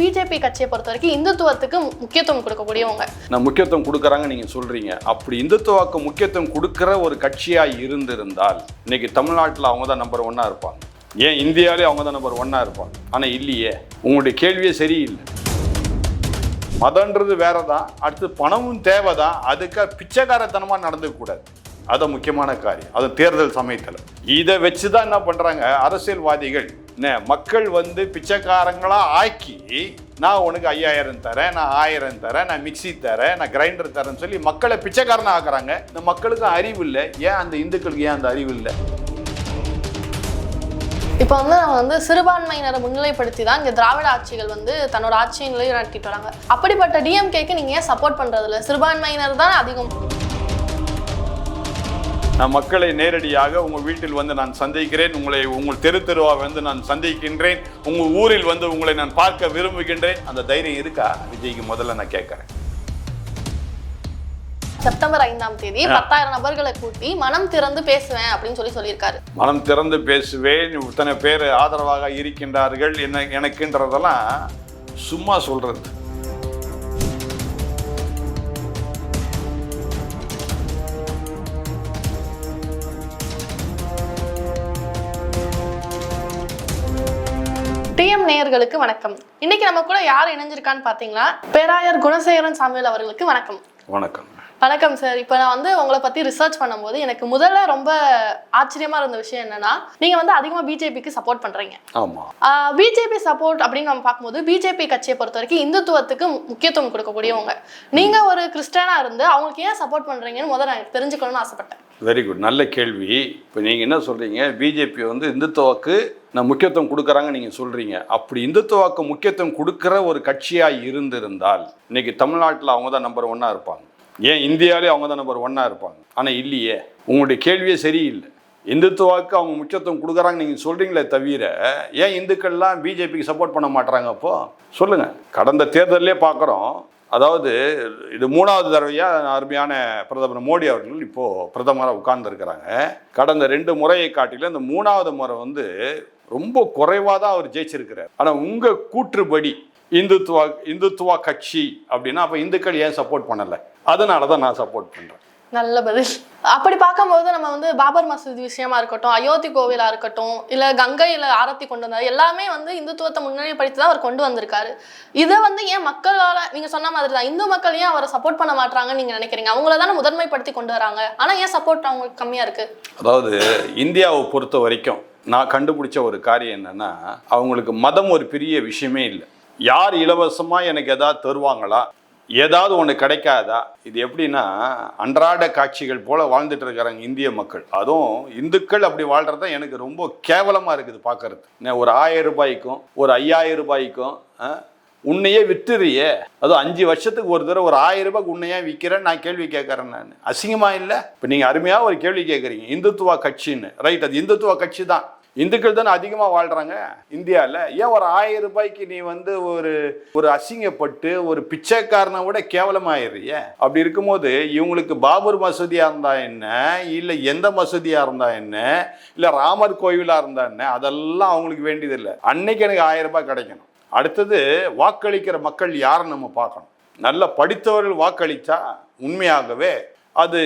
BJP கட்சியை பொறுத்த வரைக்கும் இந்துத்துவத்துக்கு முக்கியத்துவம் கொடுக்கக்கூடியவங்க. நான் முக்கியத்துவம் கொடுக்குறாங்க நீங்கள் சொல்கிறீங்க அப்படி இந்துத்துவாக்கு முக்கியத்துவம் கொடுக்குற ஒரு கட்சியாக இருந்திருந்தால் இன்னைக்கு தமிழ்நாட்டில் அவங்க தான் நம்பர் ஒன்னாக இருப்பாங்க. ஏன் இந்தியாவிலே அவங்க தான் நம்பர் ஒன்னாக இருப்பாங்க? ஆனால் இல்லையே. உங்களுடைய கேள்வியே சரியில்லை. மதன்றது வேற தான் அடுத்து பணமும் தேவை தான் அதுக்காக பிச்சைக்காரத்தனமாக நடந்துக்கூடாது அது முக்கியமான காரியம். அது தேர்தல் சமயத்தில். இதை வச்சு தான் என்ன பண்ணுறாங்க அரசியல்வாதிகள். என்ன மக்கள் வந்து பிச்சைக்காரங்களாக ஆக்கி நான் உனக்கு ஐயாயிரம் தரேன் நான் ஆயிரம் தரேன் நான் மிக்ஸி தரேன் நான் கிரைண்டர் தரேன்னு சொல்லி மக்களை பிச்சைக்காரனாக ஆக்குறாங்க. இந்த மக்களுக்கு அறிவு இல்லை. ஏன் அந்த இந்துக்களுக்கு ஏன் அந்த அறிவு இல்லை? இப்போ வந்து நம்ம வந்து சிறுபான்மையினரை முன்னிலைப்படுத்தி தான் இங்கே திராவிட ஆட்சிகள் வந்து தன்னோட ஆட்சியை நிலைநாட்டிட்டு வராங்க. அப்படிப்பட்ட டிஎம்கேக்கு நீங்கள் ஏன் சப்போர்ட் பண்ணுறதில்ல சிறுபான்மையினர் தான் அதிகம். நான் மக்களை நேரடியாக உங்கள் வீட்டில் வந்து நான் சந்திக்கிறேன். உங்களை உங்கள் தெரு தெருவா வந்து நான் சந்திக்கின்றேன். உங்கள் ஊரில் வந்து உங்களை நான் பார்க்க விரும்புகின்றேன். அந்த தைரியம் இருக்கா? விஜய்க்கு முதல்ல நான் கேட்குறேன். செப்டம்பர் ஐந்தாம் தேதி பத்தாயிரம் நபர்களை கூட்டி மனம் திறந்து பேசுவேன் அப்படின்னு சொல்லி சொல்லியிருக்காரு. மனம் திறந்து பேசுவேன். இத்தனை பேர் ஆதரவாக இருக்கின்றார்கள். என்ன எனக்குன்றதெல்லாம் சும்மா சொல்றது. டிஎம் நேயர்களுக்கு வணக்கம். இன்னைக்கு நம்ம கூட யார் இணைஞ்சிருக்கான்னு பாத்தீங்கன்னா பேராயர் குணசேகரன் சாமியல் அவர்களுக்கு வணக்கம். வணக்கம். வணக்கம் சார். இப்போ நான் வந்து உங்களை பற்றி ரிசர்ச் பண்ணும்போது எனக்கு முதல்ல ரொம்ப ஆச்சரியமா இருந்த விஷயம் என்னன்னா நீங்க வந்து அதிகமாக பிஜேபிக்கு சப்போர்ட் பண்றீங்க. ஆமாம் பிஜேபி சப்போர்ட் அப்படின்னு நம்ம பார்க்கும்போது பிஜேபி கட்சியை பொறுத்த வரைக்கும் இந்துத்துவத்துக்கு முக்கியத்துவம் கொடுக்கக்கூடியவங்க. நீங்க ஒரு கிறிஸ்டியனா இருந்து அவங்களுக்கு ஏன் சப்போர்ட் பண்றீங்கன்னு முதல்ல நான் தெரிஞ்சுக்கணும்னு ஆசைப்பட்டேன். வெரி குட் நல்ல கேள்வி. இப்போ நீங்கள் என்ன சொல்கிறீங்க பிஜேபி வந்து இந்துத்துவாக்கு நான் முக்கியத்துவம் கொடுக்குறாங்க நீங்கள் சொல்கிறீங்க அப்படி இந்துத்துவாக்கு முக்கியத்துவம் கொடுக்குற ஒரு கட்சியாக இருந்திருந்தால் இன்னைக்கு தமிழ்நாட்டில் அவங்க தான் நம்பர் ஒன்னாக இருப்பாங்க. ஏன் இந்தியாவிலே அவங்க தான் நம்பர் ஒன்னாக இருப்பாங்க? ஆனால் இல்லையே. உங்களுடைய கேள்வியே சரியில்லை. இந்துத்துவாக்கு அவங்க முக்கியத்துவம் கொடுக்குறாங்க நீங்கள் சொல்கிறீங்களே தவிர ஏன் இந்துக்கள்லாம் பிஜேபிக்கு சப்போர்ட் பண்ண மாட்டுறாங்க அப்போ? சொல்லுங்கள் கடந்த தேர்தலே பார்க்குறோம் அதாவது இது மூணாவது தடவையாக அருமையான பிரதமர் மோடி அவர்கள் இப்போது பிரதமராக உட்கார்ந்துருக்கிறாங்க. கடந்த ரெண்டு முறையை காட்டிலும் இந்த மூணாவது முறை வந்து ரொம்ப குறைவாக தான் அவர் ஜெயிச்சிருக்கிறார். ஆனால் உங்கள் கூற்றுப்படி இந்துத்துவா இந்துத்துவா கட்சி அப்படின்னா அப்போ இந்துக்கள் ஏன் சப்போர்ட் பண்ணலை? அதனால தான் நான் சப்போர்ட் பண்ணுறேன் நல்ல பதில். அப்படி பார்க்கும்போது நம்ம வந்து பாபர் மசூதி விஷயமா இருக்கட்டும் அயோத்தி கோவிலா இருக்கட்டும் இல்ல கங்கையில ஆரத்தி கொண்டு வந்தார் எல்லாமே வந்து இந்துத்துவத்தை முன்னணிப்படுத்தி தான் அவர் கொண்டு வந்திருக்காரு. இதை வந்து ஏன் மக்களால நீங்க சொன்ன மாதிரி தான் இந்து மக்கள் ஏன் அவரை சப்போர்ட் பண்ண மாட்டாங்கன்னு நீங்க நினைக்கிறீங்க? அவங்கள தானே முதன்மைப்படுத்தி கொண்டு வராங்க. ஆனா ஏன் சப்போர்ட் அவங்களுக்கு கம்மியா இருக்கு? அதாவது இந்தியாவை பொறுத்த வரைக்கும் நான் கண்டுபிடிச்ச ஒரு காரியம் என்னன்னா அவங்களுக்கு மதம் ஒரு பெரிய விஷயமே இல்லை. யார் இலவசமாக எனக்கு எதாவது தருவாங்களா? ஏதாவது ஒன்று கிடைக்காதா? இது எப்படின்னா அன்றாட காட்சிகள் போல வாழ்ந்துட்டு இருக்கிறாங்க இந்திய மக்கள். அதுவும் இந்துக்கள் அப்படி வாழ்கிறது தான் எனக்கு ரொம்ப கேவலமாக இருக்குது பார்க்கறது ஒரு ஆயிரம் ரூபாய்க்கும் ஒரு ஐயாயிரம் ரூபாய்க்கும் உன்னையே விற்றுறியே அதுவும் அஞ்சு வருஷத்துக்கு ஒரு தடவை ஒரு ஆயிரம் ரூபாய்க்கு உன்னையே விற்கிறேன் நான் கேள்வி கேட்குறேன் நான். அசிங்கமாக இல்லை? இப்போ நீங்கள் அருமையாக ஒரு கேள்வி கேட்குறீங்க. இந்துத்துவா கட்சின்னு. ரைட் அது இந்துத்துவா கட்சி தான். இந்துக்கள் தானே அதிகமாக வாழ்கிறாங்க இந்தியாவில் ஏன் ஒரு ஆயிரம் ரூபாய்க்கு நீ வந்து ஒரு ஒரு அசிங்கப்பட்டு ஒரு பிச்சைக்காரனை விட கேவலமாயிடுறிய அப்படி இருக்கும்போது இவங்களுக்கு பாபர் மசூதியாக இருந்தால் என்ன? இல்லை எந்த மசூதியாக இருந்தால் என்ன? இல்லை ராமர் கோவிலாக இருந்தா என்ன? அதெல்லாம் அவங்களுக்கு வேண்டியதில்லை. அன்னைக்கு எனக்கு ஆயிரம் ரூபாய் கிடைக்கணும். அடுத்தது வாக்களிக்கிற மக்கள் யாருன்னு நம்ம பார்க்கணும். நல்ல படித்தவர்கள் வாக்களித்தா உண்மையாகவே அது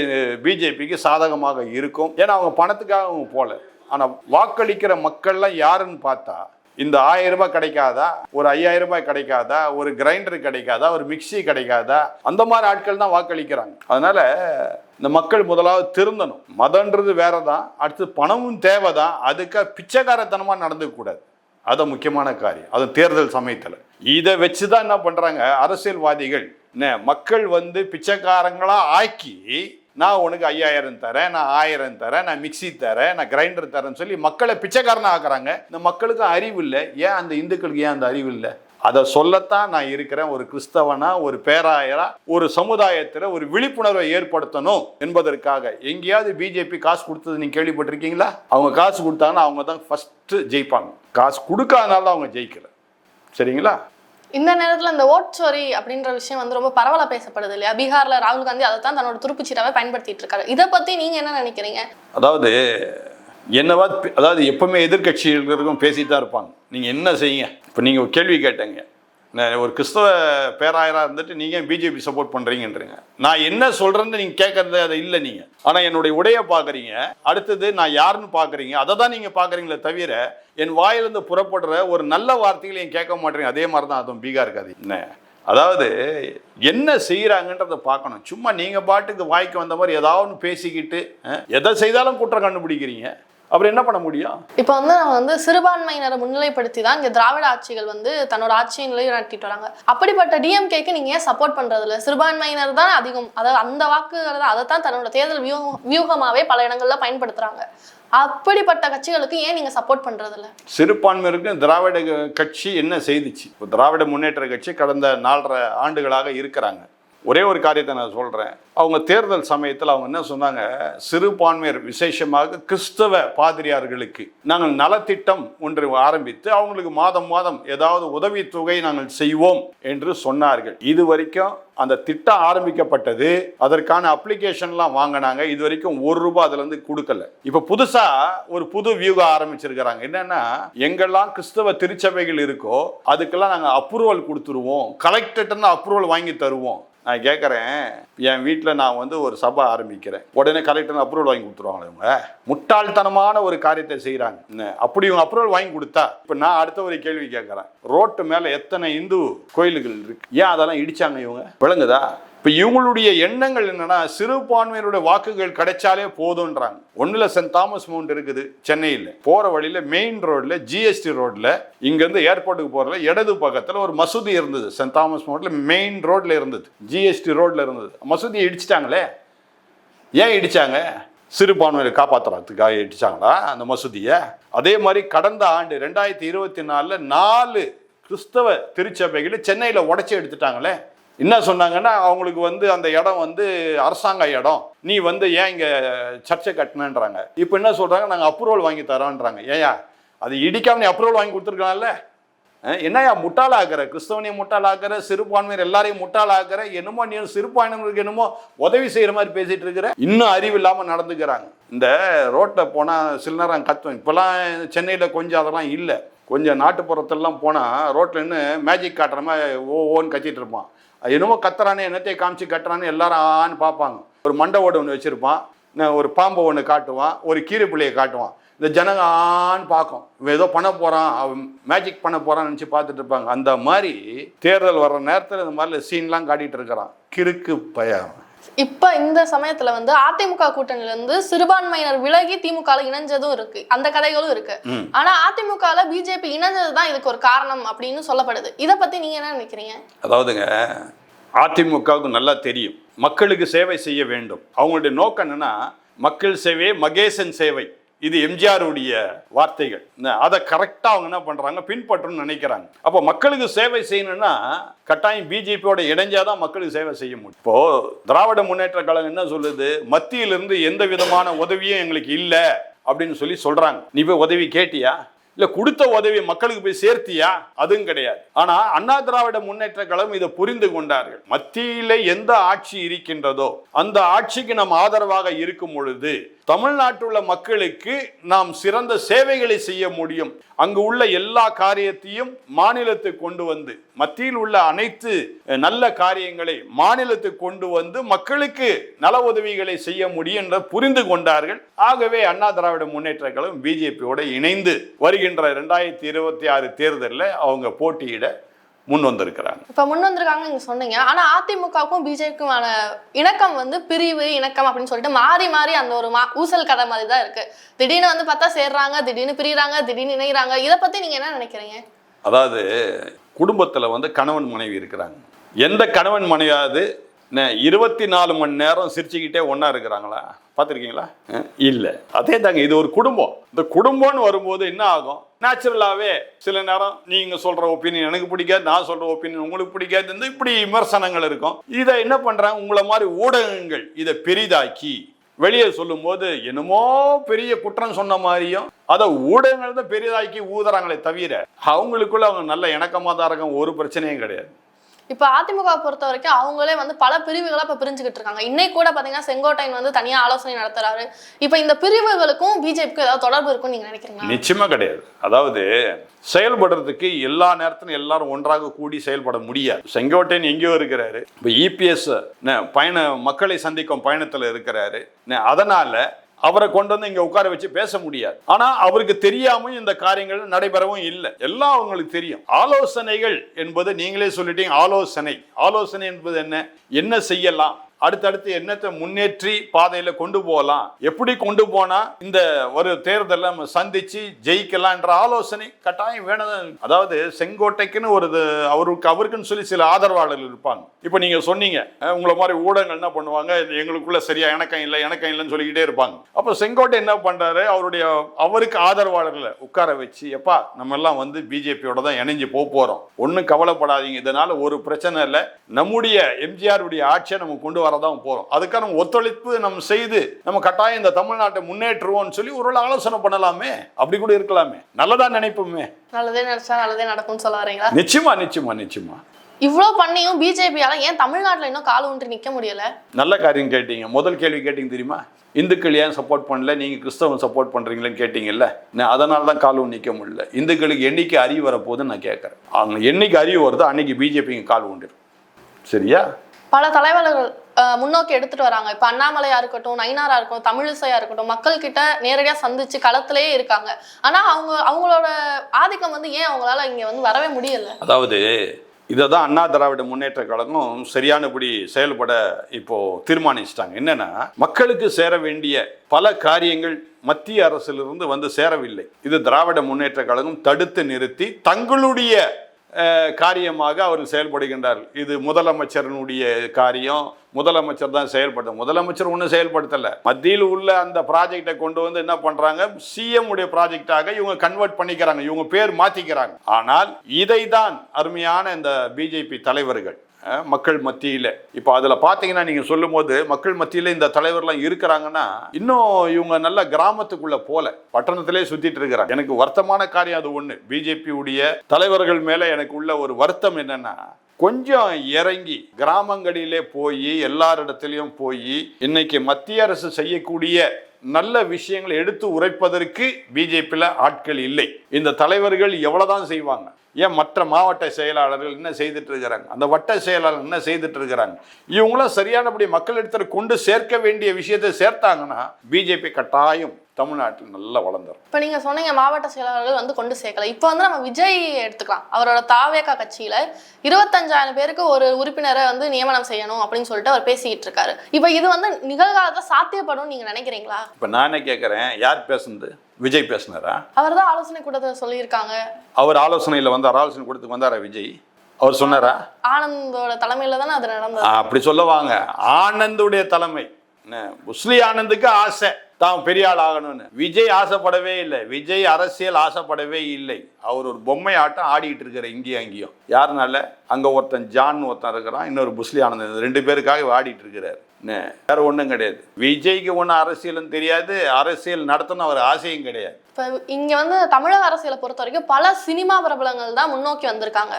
பிஜேபிக்கு சாதகமாக இருக்கும். ஏன்னா அவங்க பணத்துக்காக அவங்க போகல. ஆனால் வாக்களிக்கிற மக்கள்லாம் யாருன்னு பார்த்தா இந்த ஆயிரம் ரூபாய் கிடைக்காதா? ஒரு ஐயாயிரம் ரூபாய் கிடைக்காதா? ஒரு கிரைண்டர் கிடைக்காதா? ஒரு மிக்ஸி கிடைக்காதா? அந்த மாதிரி ஆட்கள் தான் வாக்களிக்கிறாங்க. அதனால இந்த மக்கள் முதலாவது திருந்தணும். மதன்றது வேற தான் அடுத்து பணமும் தேவை தான் அதுக்காக பிச்சைக்காரத்தனமாக நடந்துக்கூடாது அது முக்கியமான காரியம். அது தேர்தல் சமயத்தில். இதை வச்சு தான் என்ன பண்ணுறாங்க அரசியல்வாதிகள். என்ன? மக்கள் வந்து பிச்சைக்காரங்களாக ஆக்கி நான் உனக்கு ஐயாயிரம் தரேன் நான் ஆயிரம் தரேன் நான் மிக்ஸி தரேன் நான் கிரைண்டர் தரேன்னு சொல்லி மக்களை பிச்சைக்காரனாக ஆக்குறாங்க. இந்த மக்களுக்கு அறிவு இல்லை. ஏன் அந்த இந்துக்களுக்கு ஏன் அந்த அறிவு இல்லை? அதை சொல்லத்தான் நான் இருக்கிறேன். ஒரு கிறிஸ்தவனா ஒரு பேராயரா ஒரு சமுதாயத்தில் ஒரு விழிப்புணர்வை ஏற்படுத்தணும் என்பதற்காக. எங்கேயாவது பிஜேபி காசு கொடுத்தது நீங்க கேள்விப்பட்டிருக்கீங்களா? அவங்க காசு கொடுத்தாங்கன்னா அவங்க தான் ஃபஸ்ட்டு ஜெயிப்பாங்க. காசு கொடுக்காதனால தான் அவங்க ஜெயிக்கல. சரிங்களா? இந்த நேரத்தில் இந்த ஓட் சோரி அப்படின்ற விஷயம் வந்து ரொம்ப பரவலாக பேசப்படுது இல்லையா? பீகாரில் ராகுல் காந்தி அதை தான் தன்னோட துருப்புச்சீட்டாவே பயன்படுத்திட்டு இருக்காரு. இதை பற்றி நீங்கள் என்ன நினைக்கிறீங்க? அதாவது என்னவா அதாவது எப்பவுமே எதிர்கட்சிகளுக்கும் பேசிட்டு தான் இருப்பாங்க. நீங்கள் என்ன செய்யுங்க? இப்போ நீங்கள் கேள்வி கேட்டீங்க. ஒரு கிறிஸ்தவ பேராயராக இருந்துட்டு நீங்கள் பிஜேபி சப்போர்ட் பண்ணுறீங்கன்றீங்க நான் என்ன சொல்கிறேன்னு நீங்கள் கேட்கறது அதை இல்லை நீங்கள் ஆனால் என்னுடைய உடையை பார்க்குறீங்க. அடுத்தது நான் யாருன்னு பார்க்குறீங்க. அதை தான் நீங்கள் பார்க்குறீங்களே தவிர என் வாயிலிருந்து புறப்படுற ஒரு நல்ல வார்த்தைகளையும் கேட்க மாட்டேறீங்க அதே மாதிரி தான் அதுவும் பீகார் இருக்காது என்ன அதாவது என்ன செய்கிறாங்கன்றதை பார்க்கணும். சும்மா நீங்கள் பாட்டுக்கு வாய்க்கு வந்த மாதிரி ஏதாவது ஒன்று பேசிக்கிட்டு எதை செய்தாலும் குற்றம் கண்டுபிடிக்கிறீங்க. அப்புறம் என்ன பண்ண முடியும்? இப்போ வந்து நம்ம வந்து சிறுபான்மையினரை முன்னிலைப்படுத்தி தான் இங்க திராவிட ஆட்சிகள் வந்து தன்னோட ஆட்சியை நிலைநாட்டிட்டு வராங்க. அப்படிப்பட்ட டிஎம்கேக்கு நீங்க ஏன் சப்போர்ட் பண்றது இல்ல சிறுபான்மையினர் தான் அதிகம். அதாவது அந்த வாக்குகளை தான் அதை தான் தன்னோட தேர்தல் வியூகம் வியூகமாவே பல இடங்கள்ல பயன்படுத்துறாங்க. அப்படிப்பட்ட கட்சிகளுக்கு ஏன் நீங்க சப்போர்ட் பண்றது இல்ல சிறுபான்மையினருக்கு திராவிட கட்சி என்ன செய்துச்சு? இப்போ திராவிட முன்னேற்ற கட்சி கடந்த நாலரை ஆண்டுகளாக இருக்கிறாங்க. ஒரே ஒரு காரியத்தை நான் சொல்கிறேன் அவங்க தேர்தல் சமயத்தில் அவங்க என்ன சொன்னாங்க? சிறுபான்மையர் விசேஷமாக கிறிஸ்தவ பாதிரியார்களுக்கு நாங்கள் நலத்திட்டம் ஒன்று ஆரம்பித்து அவங்களுக்கு மாதம் மாதம் ஏதாவது உதவித்தொகை நாங்கள் செய்வோம் என்று சொன்னார்கள். இது வரைக்கும் அந்த திட்டம் ஆரம்பிக்கப்பட்டது. அதற்கான அப்ளிகேஷன்லாம் வாங்கினாங்க. இது வரைக்கும் ஒரு ரூபாய் அதுலேருந்து கொடுக்கல. இப்போ புதுசாக ஒரு புது வியூகம் ஆரம்பிச்சிருக்கிறாங்க. என்னன்னா எங்கெல்லாம் கிறிஸ்தவ திருச்சபைகள் இருக்கோ அதுக்கெல்லாம் நாங்கள் அப்ரூவல் கொடுத்துருவோம். கலெக்டர்ட்டு அப்ரூவல் வாங்கி தருவோம். நான் கேட்குறேன் என் வீட்டில் நான் வந்து ஒரு சபை ஆரம்பிக்கிறேன். உடனே கலெக்டர் அப்ரூவல் வாங்கி கொடுத்துருவாங்களே இவங்க. முட்டாள்தனமான ஒரு காரியத்தை செய்கிறாங்க அப்படி இவங்க அப்ரூவல் வாங்கி கொடுத்தா இப்போ நான் அடுத்த ஒரு கேள்வி கேட்குறேன் ரோட்டு மேலே எத்தனை இந்து கோயில்கள் இருக்கு? ஏன் அதெல்லாம் இடிச்சாங்க இவங்க? விளங்குதா? இப்போ இவங்களுடைய எண்ணங்கள் என்னன்னா சிறுபான்மையினுடைய வாக்குகள் கிடைச்சாலே போதுன்றாங்க. ஒன்றில் சென்ட் தாமஸ் மவுண்ட் இருக்குது சென்னையில். போகிற வழியில் மெயின் ரோட்டில் ஜிஎஸ்டி ரோட்டில் இங்கேருந்து ஏர்போர்ட்டுக்கு போகிறதுல இடது பக்கத்தில் ஒரு மசூதி இருந்தது. சென்ட் தாமஸ் மவுண்டில் மெயின் ரோட்டில் இருந்தது. ஜிஎஸ்டி ரோட்டில் இருந்தது. மசூதியை இடிச்சிட்டாங்களே? ஏன் இடிச்சாங்க? சிறுபான்மையை காப்பாற்றுறதுக்காக இடிச்சாங்களா அந்த மசூதியை? அதே மாதிரி கடந்த ஆண்டு ரெண்டாயிரத்தி இருபத்தி நாலில் நாலு கிறிஸ்தவ திருச்சபைகளை சென்னையில் உடைச்சி எடுத்துட்டாங்களே? என்ன சொன்னாங்கன்னா அவங்களுக்கு வந்து அந்த இடம் வந்து அரசாங்க இடம். நீ வந்து ஏன் இங்கே சர்ச்சை கட்டினன்றாங்க இப்போ என்ன சொல்கிறாங்க நாங்கள் அப்ரூவல் வாங்கி தரோன்றாங்க. ஏயா அது இடிக்காம நீ அப்ரூவல் வாங்கி கொடுத்துருக்கலாம்ல? என்னையா என்னய்யா முட்டாளாக்குற? கிறிஸ்தவனையும் முட்டாளாக்குற? சிறுபான்மையர் எல்லாரையும் முட்டாளாக்குற? என்னமோ நீ சிறுபான்மையினருக்கு என்னமோ உதவி செய்கிற மாதிரி பேசிட்டு இருக்கிற? இன்னும் அறிவு இல்லாமல் நடந்துக்கிறாங்க. இந்த ரோட்டில் போனால் சில நேரம் கத்துவோம் இப்பெல்லாம் சென்னையில் கொஞ்சம் அதெல்லாம் இல்லை. கொஞ்சம் நாட்டுப்புறத்திலலாம் போனால் ரோட்டில் நின்று மேஜிக் காட்டுற மாதிரி ஓ ஓன்னு கத்திட்டு இருப்பான். என்னமோ கத்துறானே என்னத்தையும் காமிச்சு கட்டுறானே எல்லாரும் ஆன்னு பார்ப்பாங்க. ஒரு மண்டை ஓடு ஒன்று வச்சுருப்பான். நான் ஒரு பாம்பை ஒன்று காட்டுவான். ஒரு கீரை பிள்ளையை காட்டுவான். இந்த ஜனங்க ஆன்னு பார்க்கும். இவன் ஏதோ பண்ண போகிறான் அவன் மேஜிக் பண்ண போகிறான்னு நினச்சி பார்த்துட்டு இருப்பாங்க. அந்த மாதிரி தேர்தல் வர்ற நேரத்தில் இந்த மாதிரி சீன்லாம் காட்டிகிட்டு இருக்கிறான். கிறுக்கு பயம் இப்ப இந்த சமயத்துல வந்து அதிமுக கூட்டணியில இருந்து சிறுபான்மையினர் விலகி திமுக இணைஞ்சதும் இருக்கு. அந்த கதைகளும் இருக்கு. ஆனா அதிமுகல பிஜேபி இணைஞ்சதுதான் இதுக்கு ஒரு காரணம் அப்படின்னு சொல்லப்படுது. இத பத்தி நீங்க என்ன நினைக்கிறீங்க? அதாவதுங்க அதிமுகவுக்கு நல்லா தெரியும். மக்களுக்கு சேவை செய்ய வேண்டும். அவங்களுடைய நோக்கம் என்னன்னா மக்கள் சேவை மகேசன் சேவை. இது எம்ஜிஆருடைய வார்த்தைகள். அதை கரெக்டாக அவங்க என்ன பண்ணுறாங்க பின்பற்றணும்னு நினைக்கிறாங்க. அப்போ மக்களுக்கு சேவை செய்யணும்னா கட்டாயம் பிஜேபியோட இணைஞ்சாதான் மக்களுக்கு சேவை செய்ய முடியும். இப்போ திராவிட முன்னேற்ற கழகம் என்ன சொல்லுது? மத்தியிலிருந்து எந்த விதமான உதவியும் எங்களுக்கு இல்லை அப்படின்னு சொல்லி சொல்றாங்க. நீ போய் உதவி கேட்டியா? இல்லை கொடுத்த உதவி மக்களுக்கு போய் சேர்த்தியா? அதுவும் கிடையாது. ஆனால் அண்ணா திராவிட முன்னேற்ற கழகம் இதை புரிந்து கொண்டார்கள். மத்தியில் எந்த ஆட்சி இருக்கின்றதோ அந்த ஆட்சிக்கு நம்ம ஆதரவாக இருக்கும் பொழுது தமிழ்நாட்டில் மக்களுக்கு நாம் சிறந்த சேவைகளை செய்ய முடியும். அங்கு உள்ள எல்லா காரியத்தையும் மாநிலத்துக்கு கொண்டு வந்து மத்தியில் உள்ள அனைத்து நல்ல காரியங்களை மாநிலத்துக்கு கொண்டு வந்து மக்களுக்கு நல உதவிகளை செய்ய முடியும் என்று புரிந்து கொண்டார்கள். ஆகவே அண்ணா திராவிட முன்னேற்ற கழகம் பிஜேபியோட இணைந்து வருகின்ற ரெண்டாயிரத்தி இருபத்தி ஆறு தேர்தலில் அவங்க போட்டியிட முன் வந்திருக்கிறாங்க இப்ப முன் வந்திருக்காங்க நீங்க சொன்னீங்க. ஆனா அதிமுகவுக்கும் பிஜேபிக்குமான இணக்கம் வந்து பிரிவு இணக்கம் அப்படின்னு சொல்லிட்டு மாறி மாறி அந்த ஒரு மா ஊசல் கதை மாதிரி தான் இருக்கு. திடீர்னு வந்து பார்த்தா சேர்றாங்க திடீர்னு பிரியறாங்க திடீர்னு இணைகிறாங்க. இதை பத்தி நீங்க என்ன நினைக்கிறீங்க? அதாவது குடும்பத்தில் வந்து கணவன் மனைவி இருக்கிறாங்க. எந்த கணவன் மனைவியாவது இருபத்தி நாலு மணி நேரம் சிரிச்சுக்கிட்டே ஒன்றா இருக்கிறாங்களா? பார்த்துருக்கீங்களா? இல்லை. அதே தாங்க இது ஒரு குடும்பம். இந்த குடும்பம்னு வரும்போது என்ன ஆகும்? நேச்சுரலாகவே சில நேரம் நீங்கள் சொல்கிற ஒப்பீனியன் எனக்கு பிடிக்காது நான் சொல்கிற ஒப்பீனியன் உங்களுக்கு பிடிக்காது இந்த இப்படி விமர்சனங்கள் இருக்கும். இதை என்ன பண்ணுறாங்க உங்களை மாதிரி ஊடகங்கள் இதை பெரிதாக்கி வெளியே சொல்லும்போது என்னமோ பெரிய குற்றம் சொன்ன மாதிரியும் அதை ஊடகங்கள் தான் பெரிதாக்கி ஊதுறாங்களே தவிர அவங்களுக்குள்ள அவங்க நல்ல இணக்கமாக தான் இருக்காங்க ஒரு பிரச்சனையும் கிடையாது. இப்போ அதிமுக பொறுத்த வரைக்கும் அவங்களே வந்து பல பிரிவுகளாக இப்போ பிரிஞ்சுக்கிட்டு இருக்காங்க. இன்னைக்கு கூட பார்த்தீங்கன்னா செங்கோட்டையன் வந்து தனியாக ஆலோசனை நடத்துறாரு. இப்போ இந்த பிரிவுகளுக்கும் பிஜேபிக்கும் ஏதாவது தொடர்பு இருக்கும்னு நீங்கள் நினைக்கிறீங்க நிச்சயமாக கிடையாது. அதாவது செயல்படுறதுக்கு எல்லா நேரத்திலும் எல்லாரும் ஒன்றாக கூடி செயல்பட முடியாது. செங்கோட்டையன் எங்கேயோ இருக்கிறாரு. இப்போ இபிஎஸ் பயண மக்களை சந்திக்கும் பயணத்தில் இருக்கிறாரு. அதனால அவரை கொண்டு வந்து இங்க உட்கார வச்சு பேச முடியாது. ஆனா அவருக்கு தெரியாமல் இந்த காரியங்கள் நடைபெறவும் இல்லை. எல்லாம் அவங்களுக்கு தெரியும். ஆலோசனைகள் என்பது நீங்களே சொல்லிட்டீங்க ஆலோசனை. ஆலோசனை என்பது என்ன? என்ன செய்யலாம்? அடுத்தடுத்து என்னத்தை முன்னேற்றி பாதையில கொண்டு போகலாம். எப்படி கொண்டு போனா இந்த ஒரு தேர்தலை நம்ம சந்திச்சு ஜெயிக்கலாம் என்ற ஆலோசனை கட்டாயம் வேணும். அதாவது செங்கோட்டைக்குன்னு ஒரு இது அவருக்கு அவருக்குன்னு சொல்லி சில ஆதரவாளர்கள் இருப்பாங்க. இப்போ நீங்க சொன்னீங்க உங்களை மாதிரி ஊடகங்கள் என்ன பண்ணுவாங்க? எங்களுக்குள்ள சரியா எனக்கம் இல்லை எனக்கம் இல்லைன்னு சொல்லிக்கிட்டே இருப்பாங்க. அப்போ செங்கோட்டை என்ன பண்றாரு? அவருடைய அவருக்கு ஆதரவாளர்களை உட்கார வச்சு எப்பா நம்ம எல்லாம் வந்து பிஜேபியோட தான் இணைஞ்சு போக போறோம். ஒன்றும் கவலைப்படாதீங்க. இதனால ஒரு பிரச்சனை இல்லை. நம்முடைய எம்ஜிஆருடைய ஆட்சியை நம்ம கொண்டு வர வரதான் போறோம். அதுக்கான ஒத்துழைப்பு நம்ம செய்து நம்ம கட்டாயம் இந்த தமிழ்நாட்டை முன்னேற்றுவோம்னு சொல்லி ஒரு ஆலோசனை பண்ணலாமே? அப்படி கூட இருக்கலாமே. நல்லதா நினைப்போமே? நல்லதே நினைச்சா நல்லதே நடக்கும்னு சொல்ல வரீங்களா? நிச்சயமா நிச்சயமா நிச்சயமா. இவ்ளோ பண்ணியும் பிஜேபியால ஏன் தமிழ்நாட்டுல இன்னும் கால் ஊன்றி நிக்க முடியல? நல்ல காரியம் கேட்டீங்க. முதல் கேள்வி கேட்டீங்க தெரியுமா? இந்துக்கள் ஏன் சப்போர்ட் பண்ணல? நீங்க கிறிஸ்தவன் சப்போர்ட் பண்றீங்களேன்னு கேட்டீங்கல்ல? நான் அதனால தான் கால் நிற்க முடியல. இந்துக்களுக்கு என்னைக்கு அறிவு வரப்போகுதுன்னு நான் கேட்கறேன். அவங்க என்னைக்கு அறிவு வருதோ? அன்னைக்கு பிஜேபிங்க கால் ஊண்டிடும் சரியா? பல தலைவர்கள் முன்னோக்கி எடுத்துட்டு வராங்க. இப்போ அண்ணாமலையா இருக்கட்டும் நயினாரா இருக்கட்டும் தமிழிசையா இருக்கட்டும் மக்கள் கிட்ட நேரடியா சந்திச்சு களத்திலேயே இருக்காங்க. ஆனா அவங்க அவங்களோட ஆதிக்கம் வந்து ஏன் அவங்களால இங்க வந்து வரவே முடியல? அதாவது இதை தான் அண்ணா திராவிட முன்னேற்ற கழகம் சரியானபடி செயல்பட இப்போ தீர்மானிச்சிட்டாங்க. என்னன்னா மக்களுக்கு சேர வேண்டிய பல காரியங்கள் மத்திய அரசிலிருந்து வந்து சேரவில்லை. இது திராவிட முன்னேற்ற கழகம் தடுத்து நிறுத்தி தங்களுடைய காரியமாக அவர்கள் செயல்படுகின்றார்கள். இது முதலமைச்சரனுடைய காரியம். முதலமைச்சர் தான் செயல்படுத்த முதலமைச்சர் ஒன்றும் செயல்படுத்தலை. மத்தியில் உள்ள அந்த ப்ராஜெக்டை கொண்டு வந்து என்ன பண்ணுறாங்க சிஎம் உடைய ப்ராஜெக்டாக இவங்க கன்வெர்ட் பண்ணிக்கிறாங்க. இவங்க பேர் மாற்றிக்கிறாங்க ஆனால் இதை தான் அருமையான இந்த பிஜேபி தலைவர்கள் மக்கள் மத்தியில். இப்போ அதில் பார்த்தீங்கன்னா நீங்கள் சொல்லும்போது மக்கள் மத்தியில் இந்த தலைவர்லாம் இருக்கிறாங்கன்னா இன்னும் இவங்க நல்ல கிராமத்துக்குள்ளே போல பட்டணத்திலே சுற்றிட்டு இருக்கிறாங்க. எனக்கு வருத்தமான காரியம் அது ஒன்று பிஜேபியுடைய தலைவர்கள் மேலே எனக்கு உள்ள ஒரு வருத்தம் என்னென்னா கொஞ்சம் இறங்கி கிராமங்களிலே போய் எல்லாரிடத்துலையும் போய் இன்னைக்கு மத்திய அரசு செய்யக்கூடிய நல்ல விஷயங்களை எடுத்து உரைப்பதற்கு பிஜேபியில் ஆட்கள் இல்லை. இந்த தலைவர்கள் எவ்வளோதான் செய்வாங்க? ஏன் மற்ற மாவட்ட செயலாளர்கள் என்ன செய்துட்டு இருக்கிறாங்க? அந்த வட்ட செயலாளர் என்ன செய்துட்டு இருக்கிறாங்க? இவங்களாம் சரியானபடி மக்களிடத்தில் கொண்டு சேர்க்க வேண்டிய விஷயத்தை சேர்த்தாங்கன்னா பிஜேபி கட்டாயம் தமிழ்நாட்டில் நல்லா வளர்ந்துரும். இப்ப நீங்க சொன்னீங்க மாவட்ட செயலாளர்கள் வந்து கொண்டு சேர்க்கல. இப்ப வந்து நம்ம விஜய் எடுத்துக்கலாம். அவரோட தாவேகா கட்சியில இருபத்தஞ்சாயிரம் பேருக்கு ஒரு உறுப்பினரை வந்து நியமனம் செய்யணும் அப்படின்னு சொல்லிட்டு அவர் பேசிக்கிட்டு இருக்காரு. இப்ப இது வந்து நிகழ்காலத்துல சாத்தியப்படும் நீங்க நினைக்கிறீங்களா? இப்போ நானே கேட்குறேன் யார் பேசுனது? விஜய் பேசுனாரா? அவர் தான் ஆலோசனை கூட்டத்தில் சொல்லியிருக்காங்க. அவர் ஆலோசனையில் வந்தார் ஆலோசனை கொடுத்து வந்தாரா விஜய்? அவர் சொன்னாரா? ஆனந்தோட தலைமையில தானே அது நடந்தது. அப்படி சொல்லுவாங்க ஆனந்துடைய தலைமை. என்ன, முஸ்லி ஆனந்துக்கு ஆசை. தான் பெரிய ஆள் ஆகணும்னு. விஜய் ஆசைப்படவே இல்லை. விஜய் அரசியல் ஆசைப்படவே இல்லை. அவர் ஒரு பொம்மை ஆட்டம் ஆடிக்கிட்டு இருக்கிற இங்கேயும் அங்கேயும். யாருனால? அங்கே ஒருத்தன் ஜான் ஒருத்தன் இருக்கிறான் இன்னொரு புஸ்லி ஆனந்த் ரெண்டு பேருக்காக ஆடிட்டு இருக்கிறார். வேற ஒன்றும் கிடையாது. விஜய்க்கு ஒன்றும் அரசியலும் தெரியாது அரசியல் நடத்தணும் அவர் ஆசையும் கிடையாது. இப்ப இங்க வந்து தமிழக அரசியலை பொறுத்த வரைக்கும் பல சினிமா பிரபலங்கள் தான் முன்னோக்கி வந்திருக்காங்க.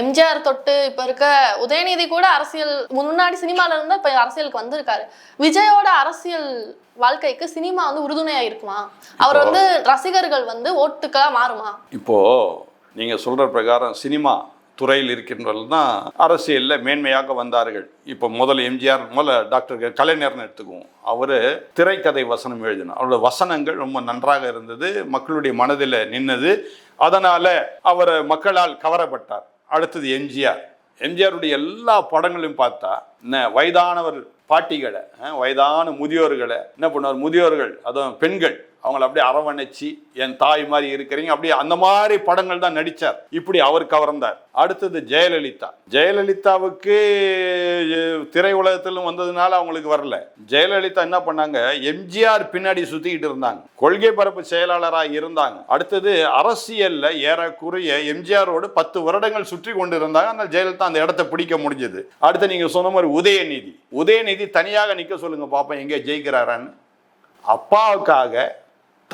எம்ஜிஆர் தொட்டு இப்ப இருக்க உதயநிதி கூட அரசியல் முன்னாடி சினிமால இருந்தா இப்ப அரசியலுக்கு வந்திருக்காரு. விஜயோட அரசியல் வாழ்க்கைக்கு சினிமா வந்து உறுதுணையா இருக்குமா? அவர் வந்து ரசிகர்கள் வந்து ஓட்டுக்களா மாறுமா? இப்போ நீங்க சொல்ற பிரகாரம் சினிமா துறையில் இருக்கின்றவர்கள் தான் அரசியலில் மேன்மையாக வந்தார்கள். இப்போ முதல்ல எம்ஜிஆர் முதல்ல டாக்டர் கலைஞர்னு எடுத்துக்குவோம். அவர் திரைக்கதை வசனம் எழுதினார். அவரோட வசனங்கள் ரொம்ப நன்றாக இருந்தது மக்களுடைய மனதில் நின்னது. அதனால் அவர் மக்களால் கவரப்பட்டார். அடுத்தது எம்ஜிஆர். எம்ஜிஆருடைய எல்லா படங்களையும் பார்த்தா என்ன வயதானவர் பாட்டிகளை வயதான முதியோர்களை என்ன பண்ணுவார்? முதியோர்கள் அதுவும் பெண்கள். அவங்கள அப்படியே அரவணைச்சி என் தாய் மாதிரி இருக்கிறீங்க. அப்படியே அந்த மாதிரி படங்கள் தான் நடித்தார் இப்படி அவர் கவர்ந்தார். அடுத்தது ஜெயலலிதா. ஜெயலலிதாவுக்கு திரையுலகத்திலும் வந்ததுனால அவங்களுக்கு வரல. ஜெயலலிதா என்ன பண்ணாங்க? எம்ஜிஆர் பின்னாடி சுத்திக்கிட்டு இருந்தாங்க. கொள்கை பரப்பு செயலாளராக இருந்தாங்க. அடுத்தது அரசியல்ல ஏறக்குறைய எம்ஜிஆரோடு பத்து வருடங்கள் சுற்றி கொண்டு இருந்தாங்க ஆனால் ஜெயலலிதா அந்த இடத்த பிடிக்க முடிஞ்சது. அடுத்து நீங்க சொன்ன மாதிரி உதயநிதி. உதயநிதி தனியாக நிக்க சொல்லுங்க பாப்போம் எங்கே ஜெயிக்கிறாரான்னு? அப்பாவுக்காக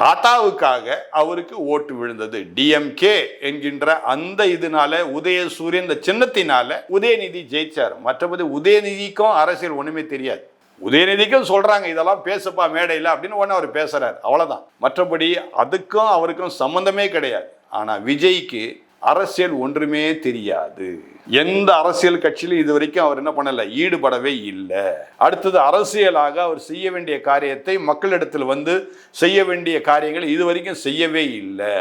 தாத்தாவுக்காக அவருக்கு ஓட்டு விழுந்தது. டிஎம்கே என்கின்ற அந்த இதனால உதயசூரியன் இந்த சின்னத்தினால உதயநிதி ஜெயிச்சார். மற்றபடி உதயநிதிக்கும் அரசியல் ஒண்ணுமே தெரியாது. உதயநிதிக்கும் சொல்றாங்க இதெல்லாம் பேசப்பா மேடையில் அப்படின்னு ஒன்று அவர் பேசுறாரு. அவ்வளோதான் மற்றபடி அதுக்கும் அவருக்கும் சம்மந்தமே கிடையாது. ஆனால் விஜய்க்கு அரசியல் ஒன்றுமே தெரியாது. எந்த அரசியல் கட்சியிலும் இது வரைக்கும் அவர் என்ன பண்ணல? ஈடுபடவே இல்லை. அடுத்தது அரசியலாக அவர் செய்ய வேண்டிய காரியத்தை மக்களிடத்தில் வந்து செய்ய வேண்டிய காரியங்கள் இது வரைக்கும் செய்யவே இல்லை.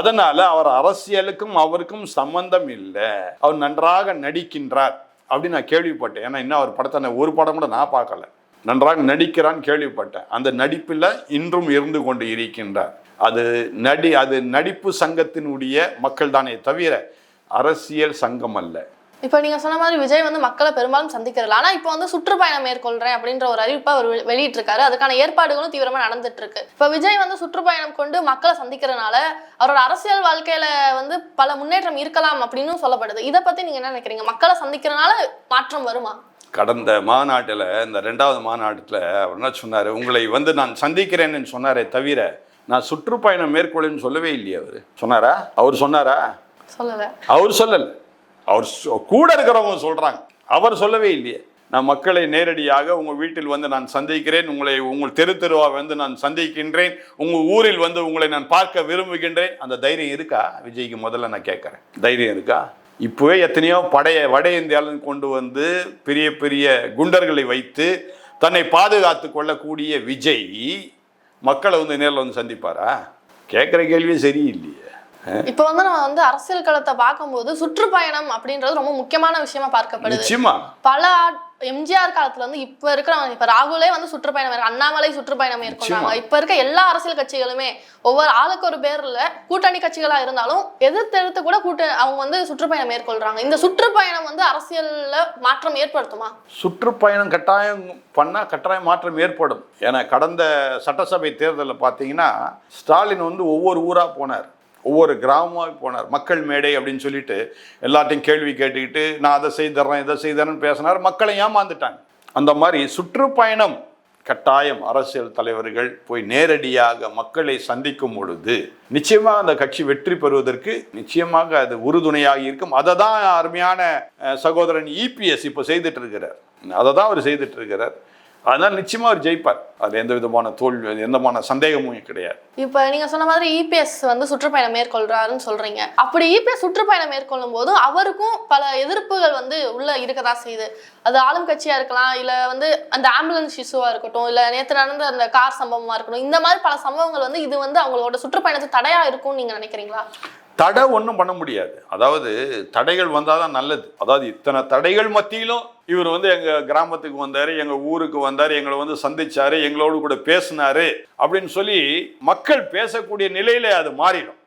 அதனால அவர் அரசியலுக்கும் அவருக்கும் சம்பந்தம் இல்லை. அவர் நன்றாக நடிக்கின்றார் அப்படின்னு நான் கேள்விப்பட்டேன். ஏன்னா இன்னும் அவர் படத்தை நான் ஒரு படம் கூட நான் பார்க்கல. நன்றாக நடிக்கிறான்னு கேள்விப்பட்டேன். அந்த நடிப்பில் இன்றும் இருந்து கொண்டு இருக்கின்றார். அது நடி அது நடிப்பு சங்கத்தினுடைய மக்கள் தானே தவிர அரசியல் சங்கம் அல்ல. இப்போ நீங்க சொன்ன மாதிரி விஜய் வந்து மக்களை பெரும்பாலும் சந்திக்கிறதில்ல. ஆனா இப்போ வந்து சுற்றுப்பயணம் மேற்கொள்றேன் அப்படின்ற ஒரு அறிவிப்பை அவர் வெளி- வெளியிட்டிருக்காரு. அதுக்கான ஏற்பாடுகளும் தீவிரமா நடந்துட்டு இருக்கு இப்போ விஜய் வந்து சுற்றுப்பயணம் கொண்டு மக்களை சந்திக்கிறதுனால அவரோட அரசியல் வாழ்க்கையில வந்து பல முன்னேற்றம் இருக்கலாம் அப்படின்னு சொல்லப்படுது. இதை பத்தி நீங்க என்ன நினைக்கிறீங்க? மக்களை சந்திக்கிறதுனால மாற்றம் வருமா? கடந்த மாநாட்டில் இந்த ரெண்டாவது மாநாட்டில் அவர் என்ன சொன்னார்? உங்களை வந்து நான் சந்திக்கிறேன்னு சொன்னாரே தவிர நான் சுற்றுப்பயணம் மேற்கொள்ளுன்னு சொல்லவே இல்லையே அவர். சொன்னாரா? அவர் சொன்னாரா? சொல்லல. அவர் சொல்லல. அவர் கூட இருக்கிறவங்க சொல்றாங்க. அவர் சொல்லவே இல்லையே. நான் மக்களை நேரடியாக உங்கள் வீட்டில் வந்து நான் சந்திக்கிறேன். உங்களை உங்கள் தெரு தெருவாக வந்து நான் சந்திக்கின்றேன். உங்கள் ஊரில் வந்து உங்களை நான் பார்க்க விரும்புகின்றேன். அந்த தைரியம் இருக்கா? விஜய்க்கு முதல்ல நான் கேட்குறேன். தைரியம் இருக்கா? இப்போவே எத்தனையோ படைய வட இந்தியாவிலிருந்து கொண்டு வந்து பெரிய பெரிய குண்டர்களை வைத்து தன்னை பாதுகாத்து கொள்ளக்கூடிய விஜய் மக்களை வந்து நேரில் வந்து சந்திப்பாரா? கேட்குற கேள்வியே சரியில்லையே. இப்போ வந்து நம்ம வந்து அரசியல் களத்தை பார்க்கும்போது சுற்றுப்பயணம் அப்படின்றது ரொம்ப முக்கியமான விஷயமா பார்க்கப்படுது. நிச்சயமா. பல எம்ஜிஆர் காலத்துல வந்து இப்ப இருக்கிறவங்க இப்ப ராகுலே வந்து சுற்றுப்பயணம் அண்ணாமலை சுற்றுப்பயணம் மேற்கொண்டாங்க. இப்ப இருக்க எல்லா அரசியல் கட்சிகளுமே ஒவ்வொரு ஆளுக்கு ஒரு பேர்ல கூட்டணி கட்சிகளா இருந்தாலும் எதிர்த்து எதிர்த்து கூட கூட்ட அவங்க வந்து சுற்றுப்பயணம் மேற்கொள்றாங்க. இந்த சுற்றுப்பயணம் வந்து அரசியல்ல மாற்றம் ஏற்படுத்துமா? சுற்றுப்பயணம் கட்டாயம் பண்ணால் கட்டாயம் மாற்றம் ஏற்படும். ஏன்னா கடந்த சட்டசபை தேர்தலில் பார்த்தீங்கன்னா ஸ்டாலின் வந்து ஒவ்வொரு ஊராக போனார். ஒவ்வொரு கிராமமாக போனார். மக்கள் மேடை அப்படின்னு சொல்லிட்டு எல்லாத்தையும் கேள்வி கேட்டுக்கிட்டு நான் அதை செய்தர்றேன் இதை செய்தரேன்னு பேசினார். மக்களை ஏமாந்துட்டாங்க. அந்த மாதிரி சுற்றுப்பயணம் கட்டாயம் அரசியல் தலைவர்கள் போய் நேரடியாக மக்களை சந்திக்கும் பொழுது நிச்சயமாக அந்த கட்சி வெற்றி பெறுவதற்கு நிச்சயமாக அது உறுதுணையாக இருக்கும். அதை தான் அருமையான சகோதரன் இபிஎஸ் இப்போ செய்துட்டு இருக்கிறார். அதை தான் அவர் செய்துட்டு இருக்கிறார். அதனால் நிச்சயமாக அவர் ஜெயிப்பார். அது எந்த விதமான தோல்வி எந்தமான சந்தேகமும் கிடையாது. இப்ப நீங்க சொன்ன மாதிரி இபிஎஸ் வந்து சுற்றுப்பயணம் மேற்கொள்றாருன்னு சொல்றீங்க. அப்படி இபிஎஸ் சுற்றுப்பயணம் மேற்கொள்ளும் போது அவருக்கும் பல எதிர்ப்புகள் வந்து உள்ள இருக்கதா செய்யுது. அது ஆளும் கட்சியா இருக்கலாம் இல்ல வந்து அந்த ஆம்புலன்ஸ் இஷ்யூவா இருக்கட்டும் இல்ல நேற்று நடந்த அந்த கார் சம்பவமா இருக்கட்டும் இந்த மாதிரி பல சம்பவங்கள் வந்து இது வந்து அவங்களோட சுற்றுப்பயணத்தை தடையா இருக்கும்னு நீங்க நினைக்கிறீங்களா? தடை ஒன்றும் பண்ண முடியாது. அதாவது தடைகள் வந்தால் தான் நல்லது. அதாவது இத்தனை தடைகள் மத்தியிலும் இவர் வந்து எங்கள் கிராமத்துக்கு வந்தார் எங்கள் ஊருக்கு வந்தார் எங்களை வந்து சந்திச்சார் எங்களோடு கூட பேசினாரு அப்படின்னு சொல்லி மக்கள் பேசக்கூடிய நிலையில அது மாறிடும்.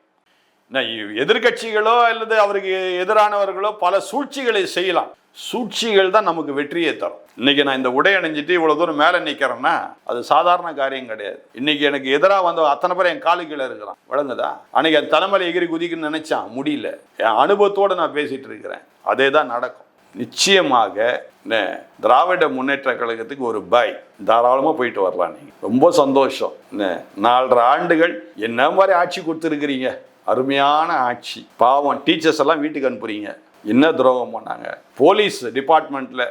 எதிர்கட்சிகளோ எதிர்க்கட்சிகளோ அல்லது அவருக்கு எதிரானவர்களோ பல சூழ்ச்சிகளை செய்யலாம். சூழ்ச்சிகள் தான் நமக்கு வெற்றியை தரும். இன்னைக்கு நான் இந்த உடை அணிஞ்சிட்டு இவ்வளோ தூரம் மேலே நிற்கிறேன்னா அது சாதாரண காரியம் கிடையாது. இன்னைக்கு எனக்கு எதிராக வந்த அத்தனை பேர் என் காலு கீழே இருக்கிறான். விளங்குதா? அன்னைக்கு அந்த தலைமையில எகிரி குதிக்குன்னு நினைச்சான். முடியல. என் அனுபவத்தோடு நான் பேசிட்டு இருக்கிறேன். அதே தான் நடக்கும். நிச்சயமாக திராவிட முன்னேற்ற கழகத்துக்கு ஒரு பாய் தாராளமாக போயிட்டு வரலாம் நீங்கள் ரொம்ப சந்தோஷம். நாலரை ஆண்டுகள் என்ன மாதிரி ஆட்சி கொடுத்துருக்கிறீங்க. அருமையான ஆட்சி. பாவம் டீச்சர்ஸ் எல்லாம் வீட்டுக்கு அனுப்புறீங்க. என்ன துரோகம் பண்ணாங்க? போலீஸ் டிபார்ட்மெண்ட்டில்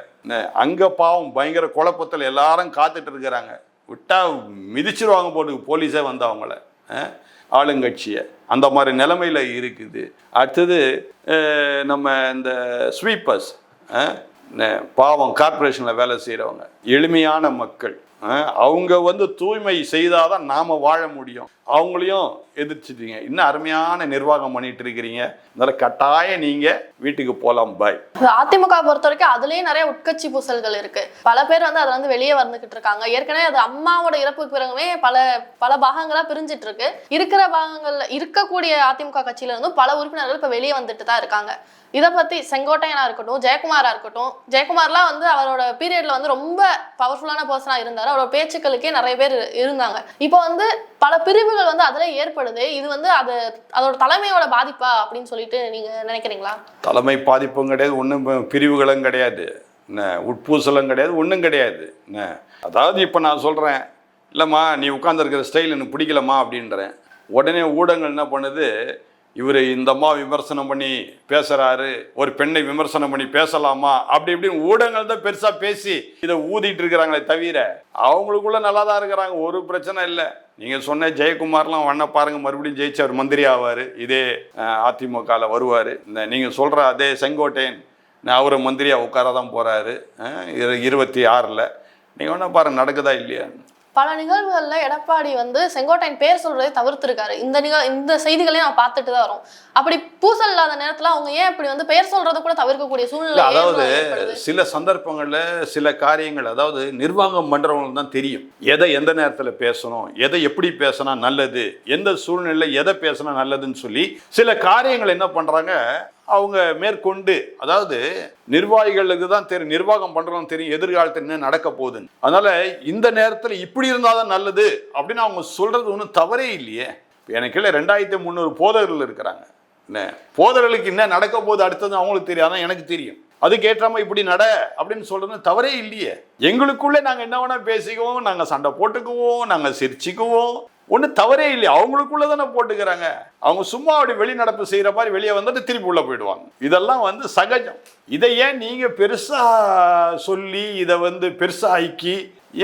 அங்கே பாவம் பயங்கர குழப்பத்தில் எல்லாரும் காத்துட்டு இருக்கிறாங்க. விட்டா மிதிச்சிருவாங்க போட்டு போலீஸே வந்து அவங்கள. ஆளுங்கட்சியை. அந்த மாதிரி நிலைமையில் இருக்குது. அடுத்தது நம்ம இந்த ஸ்வீப்பர்ஸ் பாவம் கார்ப்பரேஷனில் வேலை செய்கிறவங்க எளிமையான மக்கள். அவங்க வந்து தூய்மை செய்தால் தான் நாம் வாழ முடியும். அவங்களையும் எதிர்ச்சிட்டீங்க இன்னும் அருமையான நிர்வாகம் பண்ணிட்டு இருக்கிறீங்க அதனால கட்டாயம் நீங்கள் வீட்டுக்கு போகலாம் பாய் அதிமுக பொறுத்த வரைக்கும் அதுலயும் நிறைய உட்கட்சி பூசல்கள் இருக்கு. பல பேர் வந்து அதுல இருந்து வெளியே வந்துகிட்டு இருக்காங்க. ஏற்கனவே அது அம்மாவோட இறப்புக்கு பிறகுமே பல பல பாகங்களா பிரிஞ்சிட்டு இருக்கு இருக்கிற பாகங்கள்ல இருக்கக்கூடிய அதிமுக கட்சியில இருந்தும் பல உறுப்பினர்கள் இப்ப வெளியே வந்துட்டு தான் இருக்காங்க. இதை பத்தி செங்கோட்டையனா இருக்கட்டும் ஜெயக்குமாரா இருக்கட்டும் ஜெயக்குமார்லாம் வந்து அவரோட பீரியட்ல வந்து ரொம்ப பவர்ஃபுல்லான பர்சனா இருந்தாரு. அவரோட பேச்சுக்களுக்கே நிறைய பேர் இருந்தாங்க. இப்போ வந்து பல பிரிவுகள் வந்து அதுல ஏற்படுது. இது வந்து அது அதோட தலைமையோட பாதிப்பா அப்படின்னு சொல்லிட்டு நீங்க நினைக்கிறீங்களா? தலைமை பாதிப்பும் கிடையாது ஒன்றும் பிரிவுகளும் கிடையாது. என்ன உட்பூசலும் கிடையாது ஒன்றும் கிடையாது. என்ன அதாவது இப்போ நான் சொல்கிறேன் இல்லைம்மா நீ உட்காந்துருக்கிற ஸ்டைல் எனக்கு பிடிக்கலம்மா அப்படின்றேன். உடனே ஊடகங்கள் என்ன பண்ணுது இவர் இந்த அம்மா விமர்சனம் பண்ணி பேசுகிறாரு ஒரு பெண்ணை விமர்சனம் பண்ணி பேசலாமா? அப்படி இப்படின்னு ஊடகங்கள் தான் பெருசாக பேசி இதை ஊதிட்டு இருக்கிறாங்களே தவிர அவங்களுக்குள்ள நல்லா தான் இருக்கிறாங்க ஒரு பிரச்சனை இல்லை. நீங்கள் சொன்ன ஜெயக்குமார்லாம் வண்ண பாருங்க மறுபடியும் ஜெயிச்சவர் மந்திரி ஆவார். இதே அதிமுகவில் வருவார். இந்த நீங்கள் சொல்கிற அதே செங்கோட்டையன் அவரை மந்திரியாக உட்கார தான் போகிறாரு இருபத்தி ஆறில். நீங்கள் ஒன்றா பாருங்கள் நடக்குதா இல்லையா பல நிகழ்வுகள்ல எடப்பாடி வந்து செங்கோட்டையன் பேர் சொல்றதை தவிர்த்திருக்காரு. இந்த நிகழ் இந்த செய்திகளையும் நான் பார்த்துட்டு தான் வரோம். அப்படி பூசல் இல்லாத நேரத்துல அவங்க ஏன் இப்படி வந்து பெயர் சொல்றதை கூட தவிர்க்கக்கூடிய சூழ்நிலை அதாவது? சில சந்தர்ப்பங்கள்ல சில காரியங்கள் அதாவது நிர்வாகம் பண்றவங்களுக்கு தான் தெரியும். எதை எந்த நேரத்துல பேசணும் எதை எப்படி பேசினா நல்லது எந்த சூழ்நிலையில எதை பேசினா நல்லதுன்னு சொல்லி சில காரியங்கள் என்ன பண்றாங்க அவங்க மேற்கொண்டு அதாவது நிர்வாகிகளுக்கு தான் தெரியும் நிர்வாகம் பண்ணுறோம் தெரியும் எதிர்காலத்தில் என்ன நடக்க போகுதுன்னு. அதனால இந்த நேரத்தில் இப்படி இருந்தால் தான் நல்லது அப்படின்னு அவங்க சொல்றது ஒன்றும் தவறே இல்லையே. எனக்கு இல்லை ரெண்டாயிரத்தி முந்நூறு போதகர்கள் இருக்கிறாங்க. என்ன? போதர்களுக்கு என்ன நடக்க போகுது அடுத்தது அவங்களுக்கு தெரியும் அதான் எனக்கு தெரியும். அதுக்கேற்றாம இப்படி நட அப்படின்னு சொல்றது தவறே இல்லையே. எங்களுக்குள்ளே நாங்கள் என்ன வேணா பேசிக்குவோம் நாங்கள் சண்டை போட்டுக்குவோம் நாங்கள் சிரிச்சுக்குவோம். ஒன்றும் தவறே இல்லை அவங்களுக்குள்ள தானே போட்டுக்கிறாங்க. அவங்க சும்மா அப்படி வெளிநடப்பு செய்கிற மாதிரி வெளியே வந்துட்டு திருப்பி உள்ளே போயிடுவாங்க. இதெல்லாம் வந்து சகஜம். இதை ஏன் நீங்கள் பெருசாக சொல்லி இதை வந்து பெருசாக ஆக்கி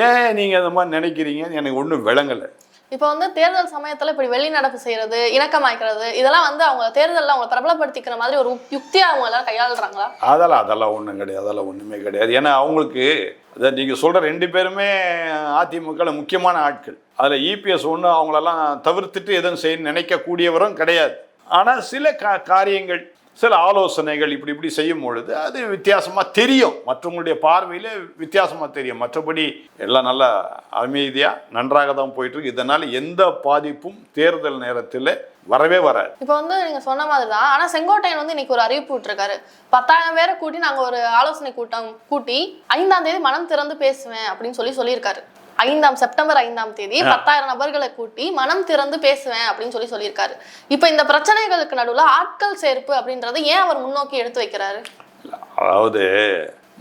ஏன் நீங்கள் இந்த மாதிரி நினைக்கிறீங்கன்னு எனக்கு ஒன்றும் விளங்கலை. இப்போ வந்து தேர்தல் சமயத்தில் இப்படி வெளிநடப்பு செய்யறது இணக்கமாக்கிறது இதெல்லாம் வந்து அவங்க தேர்தலில் அவங்க பிரபலப்படுத்திக்கிற மாதிரி ஒரு யுக்தியாக அவங்க எல்லாம் கையாளுறாங்களா? அதெல்லாம் அதெல்லாம் ஒன்றும் கிடையாது அதெல்லாம் ஒன்றுமே கிடையாது. ஏன்னா அவங்களுக்கு அதை நீங்கள் சொல்கிற ரெண்டு பேருமே அதிமுக முக்கியமான ஆட்கள். அதில் இபிஎஸ் ஒன்று அவங்களெல்லாம் தவிர்த்துட்டு எதுவும் செய்ய நினைக்கக்கூடியவரும் கிடையாது. ஆனால் சில கா காரியங்கள் சில ஆலோசனைகள் இப்படி இப்படி செய்யும் பொழுது அது வித்தியாசமாக தெரியும். மற்றவங்களுடைய பார்வையில் வித்தியாசமாக தெரியும். மற்றபடி எல்லாம் நல்லா அமைதியாக நன்றாக தான் போயிட்டுருக்கு. இதனால் எந்த பாதிப்பும் தேர்தல் நேரத்தில் வரவே வராது. இப்போ வந்து நீங்கள் சொன்ன மாதிரி தான் ஆனால் செங்கோட்டையன் வந்து இன்னைக்கு ஒரு அறிவிப்பு விட்டுருக்காரு. பத்தாயிரம் பேரை கூட்டி நாங்கள் ஒரு ஆலோசனை கூட்டம் கூட்டி ஐந்தாம் தேதி மனம் திறந்து பேசுவேன் அப்படின்னு சொல்லி சொல்லியிருக்காரு. ஐந்தாம் செப்டம்பர் ஐந்தாம் தேதி பத்தாயிரம் நபர்களை கூட்டி மனம் திறந்து பேசுவேன் அப்படின்னு சொல்லி சொல்லியிருக்காரு. இப்போ இந்த பிரச்சனைகளுக்கு நடுவுல ஆட்கள் சேர்ப்பு அப்படின்றத ஏன் அவர் முன்னோக்கி எடுத்து வைக்கிறாரு? அதாவது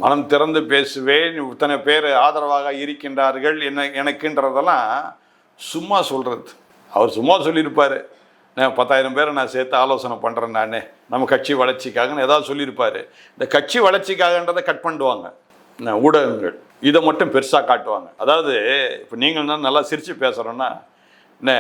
மனம் திறந்து பேசுவேன் இத்தனை பேர் ஆதரவாக இருக்கின்றார்கள் என்ன எனக்குன்றதெல்லாம் சும்மா சொல்கிறது அவர் சும்மா சொல்லியிருப்பார். நான் பத்தாயிரம் பேரை நான் சேர்த்து ஆலோசனை பண்ணுறேன் நான். நம்ம கட்சி வளர்ச்சிக்காகன்னு ஏதாவது சொல்லியிருப்பார். இந்த கட்சி வளர்ச்சிக்காகன்றதை கட் பண்ணிடுவாங்க. ஊடகங்கள். இதை மட்டும் பெருசாக காட்டுவாங்க. அதாவது இப்போ நீங்கள் தான் நல்லா சிரித்து பேசுகிறோன்னா என்ன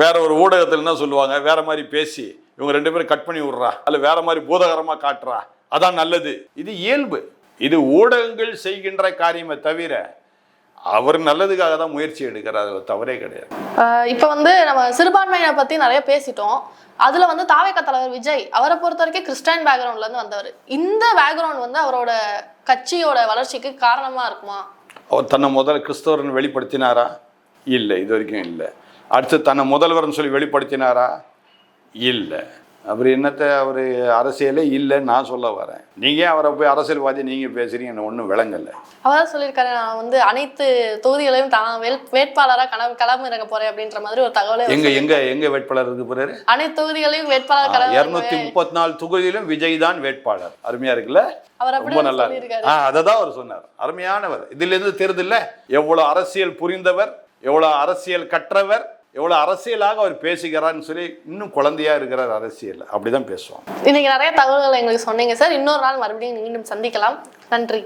வேற ஒரு ஊடகத்தில் என்ன சொல்லுவாங்க? வேற மாதிரி பேசி இவங்க ரெண்டு பேரும் கட் பண்ணி விட்றா அல்ல வேற மாதிரி பூதகரமாக காட்டுறா. அதான் நல்லது. இது இயல்பு. இது ஊடகங்கள் செய்கின்ற காரியமே தவிர அவர் நல்லதுக்காக தான் முயற்சி எடுக்கிறார். அதில் தவறே கிடையாது. இப்போ வந்து நம்ம சிறுபான்மையினை பற்றி நிறைய பேசிட்டோம். அதில் வந்து தாவேக தலைவர் விஜய் அவரை பொறுத்த வரைக்கும் கிறிஸ்டியன் பேக்ரவுண்ட்லேருந்து வந்தவர். இந்த பேக்ரவுண்ட் வந்து அவரோட கட்சியோட வளர்ச்சிக்கு காரணமாக இருக்குமா? அவர் தன்னை முதல்ல கிறிஸ்தவர்னு வெளிப்படுத்தினாரா? இல்லை இது வரைக்கும் இல்லை. அடுத்து தன்னை முதல்வர்னு சொல்லி வெளிப்படுத்தினாரா? இல்லை. அவர் என்னத்தை அவர் அரசியலே இல்லைன்னு நான் சொல்ல வரேன். நீங்கள் அவரை போய் அரசியல்வாதி நீங்கள் பேசுகிறீங்க எனக்கு ஒன்றும் விளங்கலை. அவர் சொல்லியிருக்காரு. நான் வந்து அனைத்து தொகுதிகளையும் தான் வேல் வேட்பாளரா களம் களம் இறங்க போறேன் அப்படின்ற மாதிரி ஒரு தகவலை அவர் எங்க எங்க எங்க வேட்பாளர் இருக்கு போறாரு அனைத்து தொகுதிகளையும் வேட்பாளர் களம் இருநூத்தி முப்பத்தி நாலு தொகுதியிலும் விஜய் தான் வேட்பாளர். அருமையா இருக்குல்ல? அவர் ரொம்ப நல்லா ஆ அதை தான் அவர் சொன்னார். அருமையானவர். இதுல இருந்து தெரியுதுல்ல எவ்வளவு அரசியல் புரிந்தவர் எவ்வளவு அரசியல் கற்றவர் எவ்வளோ அரசியலாக அவர் பேசுகிறான்னு சொல்லி இன்னும் குழந்தையா இருக்கிறார் அரசியல். அப்படிதான் பேசுவோம் இன்னைக்கு நிறைய தகவல்களை எங்களுக்கு சொன்னீங்க சார். இன்னொரு நாள் மறுபடியும் மீண்டும் சந்திக்கலாம். நன்றி.